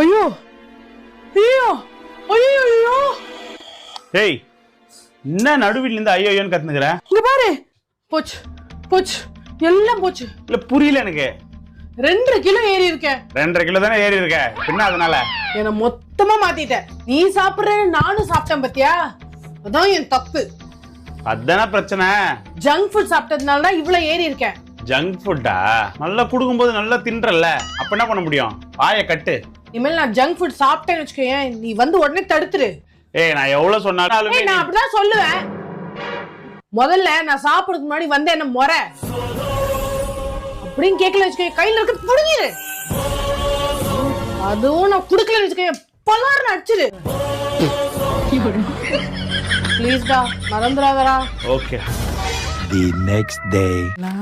ஐயோ! ஐயோ! ஐயோ ஐயோ! ஏய் என்ன நடுவில் இருந்து ஐயோன்னு கத்துனுக்குற? இங்க பாரு! போச்சு போச்சு. எல்லாம் போச்சு. இல்ல புரியல எனக்கு. ரெண்டரை கிலோ ஏறி இருக்கேன் ரெண்டரை கிலோ தானே ஏறி இருக்க. பின்ன அதனால? என்ன மொத்தமா மாத்திட்ட. நீ சாப்பிடுற நானும் சாப்பிட்டேன் பாத்தியா? அதான் என் தப்பு. அதானே பிரச்சனை. ஜங்க் ஃபுட் சாப்பிட்டதுனால தான் இவ்வளவு ஏறி இருக்கேன் ஜங்க் ஃபுட்டா நல்லா கொடுக்கும்போது நல்லா தின்றல்ல. அப்ப என்ன பண்ண முடியும்? வாயை கட்டு. இனிமேல் நான் ஜங்க் ஃபுட் சாப்பிட்டேன்னு வச்சுக்கேன் நீ வந்து உடனே தடுத்துரு. ஏய் நான் எவ்வளவு சொன்னாலும் நான் அப்படிதான் சொல்லுவேன். முதல்ல நான் சாப்பிடுறதுக்கு முன்னாடி வந்து என்ன முறை? அப்படின்னு கேட்கல வச்சுக்கேன் கையில இருக்க புடுங்கிரு. அதுவும் நான் குடுக்கலன்னு வச்சுக்கேன் பலார்னு அடிச்சிரு. ப்ளீஸ்டா மறந்துடாதடா. Okay the next day law